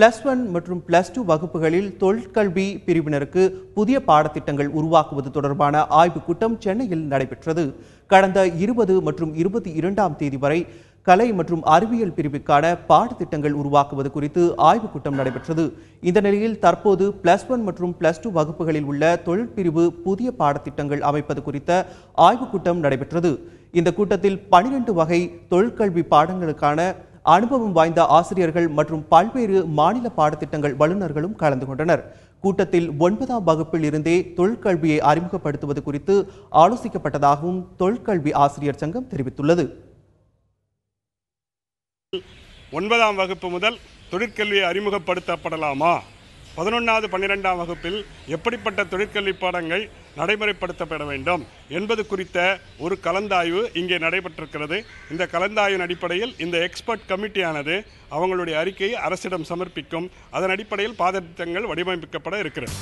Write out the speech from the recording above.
Plus one மற்றும் plus two வகுப்புகளில் தொழிற்கல்வி பிரிவினருக்கு புதிய பாடத்திட்டங்கள் உருவாக்குவது தொடர்பான ஆய்வுக் கூட்டம் சென்னையில் நடைபெற்றது. கடந்த இருபது மற்றும் இருபத்தி இரண்டாம் தேதி வரை கலை மற்றும் அறிவியல் பிரிவுக்கான பாடத்திட்டங்கள் உருவாக்குவது குறித்து ஆய்வுக் கூட்டம் நடைபெற்றது. இந்த நிலையில் தற்போது பிளஸ் ஒன் மற்றும் பிளஸ் டூ வகுப்புகளில் உள்ள தொழிற்பிரிவு புதிய பாடத்திட்டங்கள் அமைப்பது குறித்த ஆய்வுக் கூட்டம் நடைபெற்றது. இந்த கூட்டத்தில் பனிரெண்டு வகை தொழிற்கல்வி பாடங்களுக்கான அனுபவம் வாய்ந்த ஆசிரியர்கள் மற்றும் பல்வேறு மாநில பாடத்திட்டங்கள் வல்லுநர்களும் கலந்து கொண்டனர். கூட்டத்தில் ஒன்பதாம் வகுப்பில் இருந்தே தொழிற்கல்வியை அறிமுகப்படுத்துவது குறித்து ஆலோசிக்கப்பட்டதாகவும் தொழிற்கல்வி ஆசிரியர் சங்கம் தெரிவித்துள்ளது. ஒன்பதாம் வகுப்பு முதல் தொழிற்கல்வியை அறிமுகப்படுத்தப்படலாமா? பதினொன்றாவது பன்னிரெண்டாம் வகுப்பில் எப்படிப்பட்ட தொழிற்கல்வி பாடங்கள் நடைமுறைப்படுத்தப்பட வேண்டும் என்பது குறித்த ஒரு கலந்தாய்வு இங்கே நடைபெற்றிருக்கிறது. இந்த கலந்தாய்வின் அடிப்படையில் இந்த எக்ஸ்பர்ட் கமிட்டியானது அவங்களுடைய அறிக்கையை அரசிடம் சமர்ப்பிக்கும். அதன் அடிப்படையில் பாதத்திட்டங்கள் வடிவமைக்கப்பட இருக்கிறது.